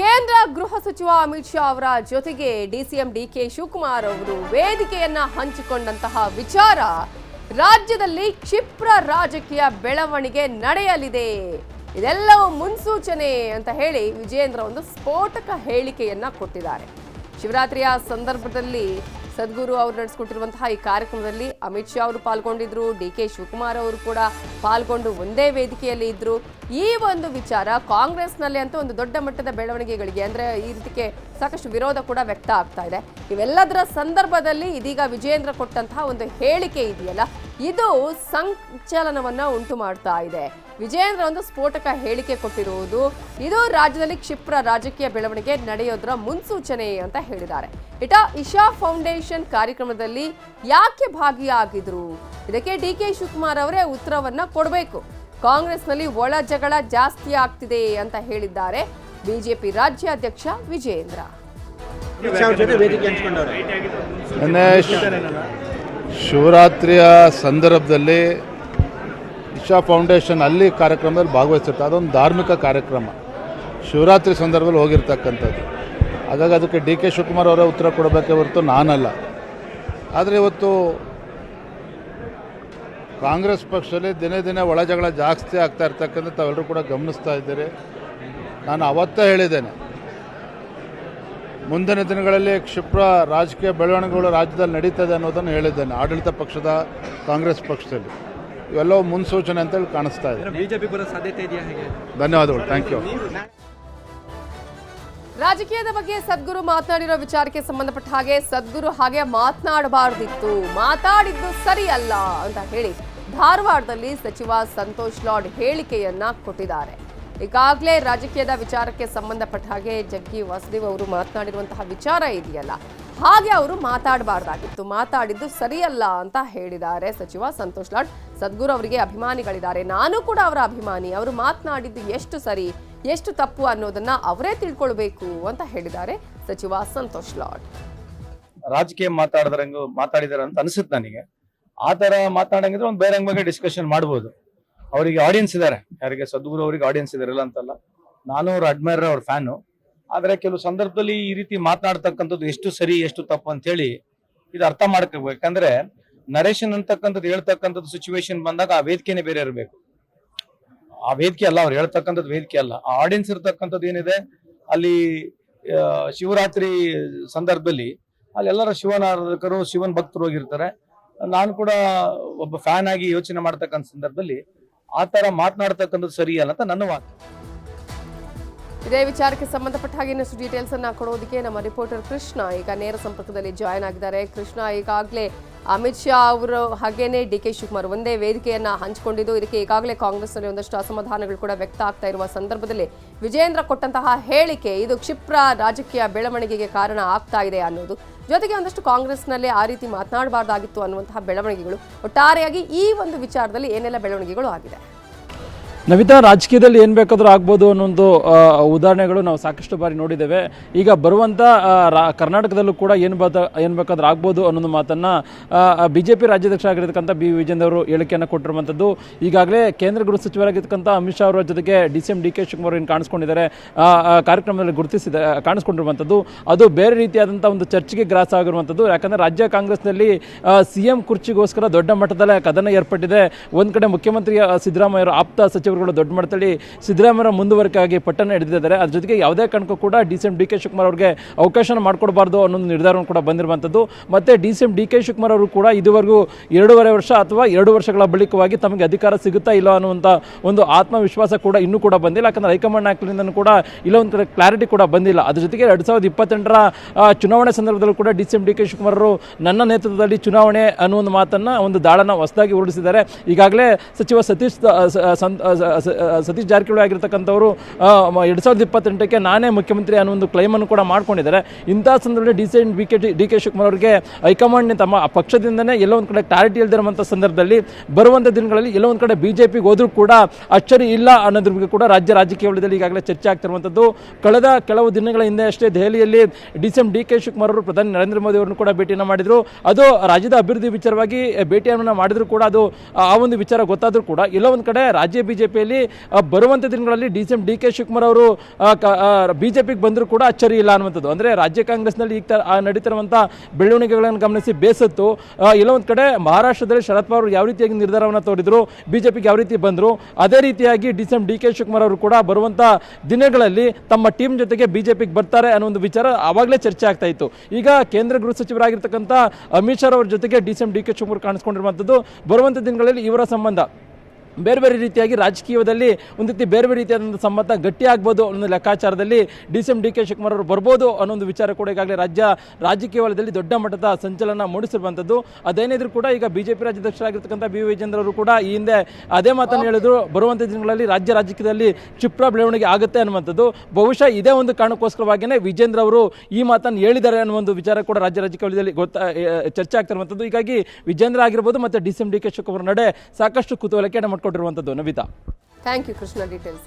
ಕೇಂದ್ರ ಗೃಹ ಸಚಿವ ಅಮಿತ್ ಶಾ ಅವರ ಜೊತೆಗೆ ಡಿಸಿಎಂ ಡಿಕೆ ಶಿವಕುಮಾರ್ ಅವರು ವೇದಿಕೆಯನ್ನ ಹಂಚಿಕೊಂಡಂತಹ ವಿಚಾರ ರಾಜ್ಯದಲ್ಲಿ ಕ್ಷಿಪ್ರ ರಾಜಕೀಯ ಬೆಳವಣಿಗೆ ನಡೆಯಲಿದೆ. ಇದೆಲ್ಲವೂ ಮುನ್ಸೂಚನೆ ಅಂತ ಹೇಳಿ ವಿಜೇಂದ್ರ ಒಂದು ಸ್ಫೋಟಕ ಹೇಳಿಕೆಯನ್ನ ಕೊಟ್ಟಿದ್ದಾರೆ. ಶಿವರಾತ್ರಿಯ ಸಂದರ್ಭದಲ್ಲಿ ಸದ್ಗುರು ಅವರು ನಡೆಸಿಕೊಟ್ಟಿರುವಂತಹ ಈ ಕಾರ್ಯಕ್ರಮದಲ್ಲಿ ಅಮಿತ್ ಶಾ ಅವರು ಪಾಲ್ಗೊಂಡಿದ್ರು, ಡಿ ಕೆ ಶಿವಕುಮಾರ್ ಅವರು ಕೂಡ ಪಾಲ್ಗೊಂಡು ಒಂದೇ ವೇದಿಕೆಯಲ್ಲಿ ಇದ್ರು. ಈ ಒಂದು ವಿಚಾರ ಕಾಂಗ್ರೆಸ್ನಲ್ಲಿ ಅಂತೂ ಒಂದು ದೊಡ್ಡ ಮಟ್ಟದ ಬೆಳವಣಿಗೆಗಳಿಗೆ ಅಂದ್ರೆ ಈ ರೀತಿಗೆ ಸಾಕಷ್ಟು ವಿರೋಧ ಕೂಡ ವ್ಯಕ್ತ ಆಗ್ತಾ ಇದೆ. ಇವೆಲ್ಲದರ ಸಂದರ್ಭದಲ್ಲಿ ಇದೀಗ ವಿಜೇಂದ್ರ ಕೊಟ್ಟಂತಹ ಒಂದು ಹೇಳಿಕೆ ಇದೆಯಲ್ಲ, ಇದು ಸಂಚಲನವನ್ನ ಉಂಟು ಮಾಡ್ತಾ ಇದೆ. ವಿಜೇಂದ್ರ ಒಂದು ಸ್ಫೋಟಕ ಹೇಳಿಕೆ ಕೊಟ್ಟಿರುವುದು, ಇದು ರಾಜ್ಯದಲ್ಲಿ ಕ್ಷಿಪ್ರ ರಾಜಕೀಯ ಬೆಳವಣಿಗೆ ನಡೆಯೋದ್ರ ಮುನ್ಸೂಚನೆ ಅಂತ ಹೇಳಿದ್ದಾರೆ. ಇಟ ಇಶಾ ಫೌಂಡೇಶನ್ ಕಾರ್ಯಕ್ರಮದಲ್ಲಿ ಯಾಕೆ ಭಾಗಿಯಾಗಿದ್ರು? ಇದಕ್ಕೆ ಡಿ ಕೆ ಶಿವಕುಮಾರ್ ಅವರೇ ಉತ್ತರವನ್ನ ಕೊಡಬೇಕು. ಕಾಂಗ್ರೆಸ್ನಲ್ಲಿ ಒಳ ಜಗಳ ಜಾಸ್ತಿ ಆಗ್ತಿದೆ ಅಂತ ಹೇಳಿದ್ದಾರೆ. ಬಿಜೆಪಿ ರಾಜ್ಯಾಧ್ಯಕ್ಷ ವಿಜಯೇಂದ್ರ. ಶಿವರಾತ್ರಿಯ ಸಂದರ್ಭದಲ್ಲಿ ಇಶಾ ಫೌಂಡೇಶನ್ ಅಲ್ಲಿ ಕಾರ್ಯಕ್ರಮದಲ್ಲಿ ಭಾಗವಹಿಸುತ್ತೆ ಅದೊಂದು ಧಾರ್ಮಿಕ ಕಾರ್ಯಕ್ರಮ. ಶಿವರಾತ್ರಿ ಸಂದರ್ಭದಲ್ಲಿ ಹೋಗಿರ್ತಕ್ಕಂಥದ್ದು. ಹಾಗಾಗಿ ಅದಕ್ಕೆ ಡಿ ಕೆ ಶಿವಕುಮಾರ್ ಅವರೇ ಉತ್ತರ ಕೊಡಬೇಕೇ ಹೊರತು ನಾನಲ್ಲ. ಆದರೆ ಇವತ್ತು ಕಾಂಗ್ರೆಸ್ ಪಕ್ಷದಲ್ಲಿ ದಿನೇ ದಿನೇ ಒಳಜಗಳ ಜಾಸ್ತಿ ಆಗ್ತಾ ಇರ್ತಕ್ಕಂಥ ತಾವೆಲ್ಲರೂ ಕೂಡ ಗಮನಿಸ್ತಾ ಇದ್ದೀರಿ. ನಾನು ಅವತ್ತೇ ಹೇಳಿದ್ದೇನೆ. ಮುಂದಿನ ದಿನಗಳಲ್ಲಿ ಕ್ಷಿಪ್ರ ರಾಜಕೀಯ ಬೆಳವಣಿಗೆಗಳು ರಾಜ್ಯದಲ್ಲಿ ನಡೀತದೆ ಅನ್ನೋದನ್ನು ಹೇಳಿದ್ದೇನೆ ಆಡಳಿತ ಪಕ್ಷದ ಕಾಂಗ್ರೆಸ್ ಪಕ್ಷದಲ್ಲಿ. ಇವೆಲ್ಲವೂ ಮುನ್ಸೂಚನೆ ಅಂತೇಳಿ ಕಾಣಿಸ್ತಾ ಇದೆ. ಬಿಜೆಪಿ ಬರೋ ಸಾಧ್ಯತೆ ಇದೆಯಾ ಹೇಗೆ? ಧನ್ಯವಾದಗಳು ಥ್ಯಾಂಕ್ ಯು ರಾಜಕೀಯದ ಬಗ್ಗೆ ಸದ್ಗುರು ಮಾತನಾಡಿರೋ ವಿಚಾರಕ್ಕೆ ಸಂಬಂಧಪಟ್ಟ ಹಾಗೆ ಸದ್ಗುರು ಹಾಗೆ ಮಾತನಾಡಬಾರ್ದಿತ್ತು. ಮಾತಾಡಿದ್ದು ಸರಿ ಅಲ್ಲ ಅಂತ ಹೇಳಿ. ಧಾರವಾಡದಲ್ಲಿ ಸಚಿವ ಸಂತೋಷ್ ಲಾಡ್ ಹೇಳಿಕೆಯನ್ನ ಕೊಟ್ಟಿದ್ದಾರೆ. ಈಗಾಗಲೇ ರಾಜಕೀಯದ ವಿಚಾರಕ್ಕೆ ಸಂಬಂಧಪಟ್ಟ ಹಾಗೆ ಜಗ್ಗಿ ವಾಸುದೇವ್ ಅವರು ಮಾತನಾಡಿರುವಂತಹ ವಿಚಾರ ಇದೆಯಲ್ಲ. ಹಾಗೆ ಅವರು ಮಾತಾಡಬಾರ್ದಾಗಿತ್ತು. ಮಾತಾಡಿದ್ದು ಸರಿಯಲ್ಲ ಅಂತ ಹೇಳಿದ್ದಾರೆ ಸಚಿವ ಸಂತೋಷ್ ಲಾಡ್. ಸದ್ಗುರು ಅವರಿಗೆ ಅಭಿಮಾನಿಗಳಿದ್ದಾರೆ. ನಾನು ಕೂಡ ಅವರ ಅಭಿಮಾನಿ. ಅವರು ಮಾತನಾಡಿದ್ದು ಎಷ್ಟು ಸರಿ, ಎಷ್ಟು ತಪ್ಪು ಅನ್ನೋದನ್ನ ಅವರೇ ತಿಳ್ಕೊಳ್ಬೇಕು ಅಂತ ಹೇಳಿದ್ದಾರೆ ಸಚಿವ ಸಂತೋಷ್ ಲಾಡ್. ರಾಜಕೀಯ ಮಾತಾಡಿದ್ರಂಗ ಮಾತಾಡಿದಾರೆ ಅಂತ ಅನಿಸುತ್ತೆ ನನಗೆ. ಆ ಥರ ಮಾತಾಡಂಗಿದ್ರೆ ಒಂದು ಬೇರೆ ಬಗ್ಗೆ ಡಿಸ್ಕಷನ್ ಮಾಡ್ಬೋದು. ಅವರಿಗೆ ಆಡಿಯನ್ಸ್ ಇದ್ದಾರೆ ಯಾರಿಗೆ ಸದ್ಗುರು ಅವರಿಗೆ ಆಡಿಯನ್ಸ್ ಇದಾರೆ ಇಲ್ಲ ಅಂತಲ್ಲ. ನಾನು ಅವ್ರ ಅಡ್ಮೈರ್ ಅವ್ರ ಫ್ಯಾನು ಆದರೆ ಕೆಲವು ಸಂದರ್ಭದಲ್ಲಿ ಈ ರೀತಿ ಮಾತನಾಡ್ತಕ್ಕಂಥದ್ದು ಎಷ್ಟು ಸರಿ, ಎಷ್ಟು ತಪ್ಪು ಅಂತ ಹೇಳಿ ಇದು ಅರ್ಥ ಮಾಡ್ಕೋಬೇಕು. ಯಾಕಂದ್ರೆ ನರೇಶನ್ ಅಂತಕ್ಕಂಥದ್ದು ಹೇಳ್ತಕ್ಕಂಥದ್ದು ಸಿಚುವೇಶನ್ ಬಂದಾಗ ಆ ವೇದಿಕೆನೇ ಬೇರೆ ಇರಬೇಕು. ಆ ವೇದಿಕೆ ಅಲ್ಲ, ಅವ್ರು ಹೇಳ್ತಕ್ಕಂಥದ್ದು ವೇದಿಕೆ ಅಲ್ಲ. ಆ ಆಡಿಯನ್ಸ್ ಇರ್ತಕ್ಕಂಥದ್ದು ಏನಿದೆ? ಅಲ್ಲಿ ಶಿವರಾತ್ರಿ ಸಂದರ್ಭದಲ್ಲಿ ಅಲ್ಲೆಲ್ಲರ ಶಿವನ ಆರಾಧಕರು ಶಿವನ್ ಭಕ್ತರು ಹೋಗಿರ್ತಾರೆ. ನಾನು ಕೂಡ ಒಬ್ಬ ಫ್ಯಾನ್ ಆಗಿ ಯೋಚನೆ ಮಾಡ್ತಕ್ಕಂಥ ಸಂದರ್ಭದಲ್ಲಿ ಆ ತರ ಮಾತನಾಡ್ತಕ್ಕಂಥದ್ದು ಸರಿಯಲ್ಲ ಅಂತ ನನ್ನ ಮಾತು ಇದೇ ವಿಚಾರಕ್ಕೆ ಸಂಬಂಧಪಟ್ಟ ಹಾಗೆ ಇನ್ನಷ್ಟು ಡೀಟೇಲ್ಸ್ ಅನ್ನ ಕೊಡೋದಕ್ಕೆ ನಮ್ಮ ರಿಪೋರ್ಟರ್ ಕೃಷ್ಣ ಈಗ ನೇರ ಸಂಪರ್ಕದಲ್ಲಿ ಜಾಯ್ನ್ ಆಗಿದ್ದಾರೆ. ಕೃಷ್ಣ ಈಗಾಗಲೇ ಅಮಿತ್ ಶಾ ಅವರು ಹಾಗೇನೆ ಡಿ ಕೆ ಶಿವಕುಮಾರ್ ಒಂದೇ ವೇದಿಕೆಯನ್ನ ಹಂಚಿಕೊಂಡಿದ್ದು. ಇದಕ್ಕೆ ಈಗಾಗಲೇ ಕಾಂಗ್ರೆಸ್ನಲ್ಲಿ ಒಂದಷ್ಟು ಅಸಮಾಧಾನಗಳು ಕೂಡ ವ್ಯಕ್ತ ಆಗ್ತಾ ಇರುವ ಸಂದರ್ಭದಲ್ಲಿ ವಿಜೇಂದ್ರ ಕೊಟ್ಟಂತಹ ಹೇಳಿಕೆ ಇದು ಕ್ಷಿಪ್ರ ರಾಜಕೀಯ ಬೆಳವಣಿಗೆಗೆ ಕಾರಣ ಆಗ್ತಾ ಇದೆ ಅನ್ನೋದು. ಜೊತೆಗೆ ಒಂದಷ್ಟು ಕಾಂಗ್ರೆಸ್ನಲ್ಲೇ ಆ ರೀತಿ ಮಾತನಾಡಬಾರ್ದಾಗಿತ್ತು ಅನ್ನುವಂತಹ ಬೆಳವಣಿಗೆಗಳು. ಒಟ್ಟಾರೆಯಾಗಿ ಈ ಒಂದು ವಿಚಾರದಲ್ಲಿ ಏನೆಲ್ಲ ಬೆಳವಣಿಗೆಗಳು ಆಗಿದೆ? ನವಿತಾ, ರಾಜಕೀಯದಲ್ಲಿ ಏನು ಬೇಕಾದರೂ ಆಗ್ಬೋದು ಅನ್ನೊಂದು ಉದಾಹರಣೆಗಳು ನಾವು ಸಾಕಷ್ಟು ಬಾರಿ ನೋಡಿದ್ದೇವೆ. ಈಗ ಬರುವಂಥ ಕರ್ನಾಟಕದಲ್ಲೂ ಕೂಡ ಏನು ಬದ ಏನು ಬೇಕಾದ್ರೂ ಆಗ್ಬೋದು ಅನ್ನೋದು ಮಾತನ್ನು ಬಿ ಜೆ ಪಿ ರಾಜ್ಯಾಧ್ಯಕ್ಷ ಆಗಿರ್ತಕ್ಕಂಥ ಬಿ. ವಿಜೇಂದ್ರ ಅವರು ಹೇಳಿಕೆಯನ್ನು ಕೊಟ್ಟಿರುವಂಥದ್ದು ಈಗಾಗಲೇ ಕೇಂದ್ರ ಗೃಹ ಸಚಿವರಾಗಿರ್ತಕ್ಕಂಥ ಅಮಿತ್ ಶಾ ಅವರ ಜೊತೆಗೆ D C M, D K Shivakumar ಏನು ಕಾಣಿಸ್ಕೊಂಡಿದ್ದಾರೆ. ಕಾರ್ಯಕ್ರಮದಲ್ಲಿ ಗುರುತಿಸಿದ ಕಾಣಿಸ್ಕೊಂಡಿರುವಂಥದ್ದು ಅದು ಬೇರೆ ರೀತಿಯಾದಂಥ ಒಂದು ಚರ್ಚೆಗೆ ಗ್ರಾಸ ಆಗಿರುವಂಥದ್ದು ಯಾಕಂದರೆ ರಾಜ್ಯ ಕಾಂಗ್ರೆಸ್ನಲ್ಲಿ ಸಿ ಎಂ ಕುರ್ಚಿಗೋಸ್ಕರ ದೊಡ್ಡ ಮಟ್ಟದಲ್ಲಿ ಕದನ ಏರ್ಪಟ್ಟಿದೆ. ಒಂದು ಕಡೆ ಮುಖ್ಯಮಂತ್ರಿ ಸಿದ್ದರಾಮಯ್ಯ ಆಪ್ತ ಸಚಿವರುಗಳು ದೊಡ್ಡ ಮಟ್ಟದಲ್ಲಿ ಸಿದ್ದರಾಮಯ್ಯ ಮುಂದುವರಿಕೆಯಾಗಿ ಪಟ್ಟಣ ಹಿಡಿದಿದ್ದಾರೆ. ಅದ್ರ ಜೊತೆಗೆ ಯಾವುದೇ ಕಾರಣಕ್ಕೂ ಕೂಡ D C M D K Shivakumar ಅವರಿಗೆ ಅವಕಾಶ ಮಾಡಿಕೊಡಬಾರ್ದು ಅನ್ನೋ ನಿರ್ಧಾರವನ್ನು ಕೂಡ ಬಂದಿರುವಂಥದ್ದು. ಮತ್ತೆ D C M D K Shivakumar ಅವರು ಕೂಡ ಇದುವರೆಗೂ ಎರಡೂವರೆ ವರ್ಷ ಅಥವಾ ಎರಡು ವರ್ಷಗಳ ಬಳಿಕವಾಗಿ ತಮಗೆ ಅಧಿಕಾರ ಸಿಗುತ್ತಾ ಇಲ್ಲ ಅನ್ನುವಂಥ ಒಂದು ಆತ್ಮವಿಶ್ವಾಸ ಕೂಡ ಇನ್ನೂ ಕೂಡ ಬಂದಿಲ್ಲ. ಯಾಕಂದ್ರೆ ಹೈಕಮಾಂಡ್ ನಾಯಕರಿಂದ ಕೂಡ ಇಲ್ಲ ಒಂದು ಕಡೆ ಕ್ಲಾರಿಟಿ ಕೂಡ ಬಂದಿಲ್ಲ. ಅದ್ರ ಜೊತೆಗೆ ಎರಡು ಸಾವಿರದ ಇಪ್ಪತ್ತೆಂಟರ ಚುನಾವಣೆ ಸಂದರ್ಭದಲ್ಲೂ ಕೂಡ D C M D K Shivakumar ಅವರು ನನ್ನ ನೇತೃತ್ವದಲ್ಲಿ ಚುನಾವಣೆ ಅನ್ನೋ ಒಂದು ಮಾತನ್ನು ಒಂದು ದಾಳನ ಹೊಸದಾಗಿ ಉರುಳಿಸಿದ್ದಾರೆ. ಈಗಾಗಲೇ ಸಚಿವ ಸತೀಶ್ ಸತೀಶ್ ಜಾರಕಿಹೊಳಿ ಆಗಿರ್ತಕ್ಕಂಥವರು ಎರಡು ಸಾವಿರದ ಇಪ್ಪತ್ತೆಂಟಕ್ಕೆ ನಾನೇ ಮುಖ್ಯಮಂತ್ರಿ ಅನ್ನೋ ಒಂದು ಕ್ಲೈಮನ್ನು ಕೂಡ ಮಾಡ್ಕೊಂಡಿದ್ದಾರೆ. ಇಂಥ ಸಂದರ್ಭದಲ್ಲಿ D C D K D K Shivakumar ಅವರಿಗೆ ಹೈಕಮಾಂಡ್ ತಮ್ಮ ಪಕ್ಷದಿಂದನೇ ಎಲ್ಲೋ ಒಂದು ಕಡೆ ಕ್ಲಾರಿಟಿ ಇಲ್ದಿರುವಂಥ ಸಂದರ್ಭದಲ್ಲಿ ಬರುವಂಥ ದಿನಗಳಲ್ಲಿ ಎಲ್ಲೋ ಒಂದು ಕಡೆ ಬಿ ಜೆ ಪಿಗೆ ಹೋದರೂ ಕೂಡ ಅಚ್ಚರಿ ಇಲ್ಲ ಅನ್ನೋದ್ರ ಬಗ್ಗೆ ಕೂಡ ರಾಜ್ಯ ರಾಜಕೀಯ ವಲಯದಲ್ಲಿ ಈಗಾಗಲೇ ಚರ್ಚೆ ಆಗ್ತಿರುವಂಥದ್ದು ಕಳೆದ ಕೆಲವು ದಿನಗಳ ಹಿಂದೆ ಅಷ್ಟೇ ದೆಹಲಿಯಲ್ಲಿ D M D K Shivakumar ಅವರು ಪ್ರಧಾನಿ ನರೇಂದ್ರ ಮೋದಿ ಅವರನ್ನು ಕೂಡ ಭೇಟಿಯನ್ನು ಮಾಡಿದರು. ಅದು ರಾಜ್ಯದ ಅಭಿವೃದ್ಧಿ ವಿಚಾರವಾಗಿ ಭೇಟಿಯನ್ನು ಮಾಡಿದ್ರು ಕೂಡ ಅದು ಆ ಒಂದು ವಿಚಾರ ಗೊತ್ತಾದರೂ ಕೂಡ ಎಲ್ಲೋ ಒಂದು ಕಡೆ ರಾಜ್ಯ ಬಿಜೆಪಿ ಬಿಜೆಪಿಯಲ್ಲಿ ಬರುವಂತ ದಿನಗಳಲ್ಲಿ D C M, D K Shivakumar ಅವರು ಬಿಜೆಪಿಗೆ ಬಂದರೂ ಕೂಡ ಅಚ್ಚರಿ ಇಲ್ಲ ಅನ್ನುವಂಥದ್ದು. ಅಂದ್ರೆ ರಾಜ್ಯ ಕಾಂಗ್ರೆಸ್ನಲ್ಲಿ ಈಗ ನಡೀತಿರುವಂಥ ಬೆಳವಣಿಗೆಗಳನ್ನು ಗಮನಿಸಿ ಬೇಸತ್ತು. ಇಲ್ಲೊಂದು ಕಡೆ ಮಹಾರಾಷ್ಟ್ರದಲ್ಲಿ ಶರದ್ ಪವಾರ್ ಯಾವ ರೀತಿಯಾಗಿ ನಿರ್ಧಾರವನ್ನು ತೋರಿದ್ರು, ಬಿಜೆಪಿಗೆ ಯಾವ ರೀತಿ ಬಂದರು, ಅದೇ ರೀತಿಯಾಗಿ D C M, D K Shivakumar ಅವರು ಕೂಡ ಬರುವಂಥ ದಿನಗಳಲ್ಲಿ ತಮ್ಮ ಟೀಮ್ ಜೊತೆಗೆ ಬಿಜೆಪಿಗೆ ಬರ್ತಾರೆ ಅನ್ನೋ ಒಂದು ವಿಚಾರ ಆವಾಗಲೇ ಚರ್ಚೆ ಆಗ್ತಾ ಇತ್ತು. ಈಗ ಕೇಂದ್ರ ಗೃಹ ಸಚಿವರಾಗಿರ್ತಕ್ಕಂಥ ಅಮಿತ್ ಶಾ ಅವರ ಜೊತೆಗೆ D C M, D K Shivakumar ಕಾಣಿಸ್ಕೊಂಡಿರುವಂಥದ್ದು. ಬರುವಂತ ದಿನಗಳಲ್ಲಿ ಇವರ ಸಂಬಂಧ. ಬೇರೆ ಬೇರೆ ರೀತಿಯಾಗಿ ರಾಜಕೀಯದಲ್ಲಿ ಒಂದು ರೀತಿ ಬೇರೆ ಬೇರೆ ರೀತಿಯಾದಂಥ ಸಂಬಂಧ ಗಟ್ಟಿ ಆಗ್ಬೋದು ಅನ್ನೋ ಲೆಕ್ಕಾಚಾರದಲ್ಲಿ D C M D K Shivakumar ಅವರು ಬರ್ಬೋದು ಅನ್ನೋ ಒಂದು ವಿಚಾರ ಕೂಡ ಈಗಾಗಲೇ ರಾಜ್ಯ ರಾಜಕೀಯ ವಲಯದಲ್ಲಿ ದೊಡ್ಡ ಮಟ್ಟದ ಸಂಚಲನ ಮೂಡಿಸಿರುವಂಥದ್ದು ಅದೇನಿದ್ರು ಕೂಡ ಈಗ ಬಿಜೆಪಿ ರಾಜ್ಯಾಧ್ಯಕ್ಷರಾಗಿರ್ತಕ್ಕಂಥ ಬಿ ವಿಜೇಂದ್ರ ಅವರು ಕೂಡ ಈ ಹಿಂದೆ ಅದೇ ಮಾತನ್ನು ಹೇಳಿದ್ರು ಬರುವಂಥ ದಿನಗಳಲ್ಲಿ ರಾಜ್ಯ ರಾಜಕೀಯದಲ್ಲಿ ಕ್ಷಿಪ್ರ ಬೆಳವಣಿಗೆ ಆಗುತ್ತೆ ಅನ್ನುವಂಥದ್ದು. ಬಹುಶಃ ಇದೇ ಒಂದು ಕಾರಣಕ್ಕೋಸ್ಕರವಾಗಿಯೇ ವಿಜೇಂದ್ರ ಅವರು ಈ ಮಾತನ್ನು ಹೇಳಿದ್ದಾರೆ ಅನ್ನೋ ಒಂದು ವಿಚಾರ ಕೂಡ ರಾಜ್ಯ ರಾಜಕೀಯ ವಲಯದಲ್ಲಿ ಗೊತ್ತಾ ಚರ್ಚೆ ಆಗ್ತಿರುವಂಥದ್ದು ಹೀಗಾಗಿ ವಿಜೇಂದ್ರ ಆಗಿರ್ಬೋದು ಮತ್ತು D C M D K Shivakumar ನಡೆ ಸಾಕಷ್ಟು ಕುತೂಹಲಕ್ಕೆ ಮಾಡ್ಕೊಟ್ಟಿರುವಂಥದ್ದು Navita thank you Krishna details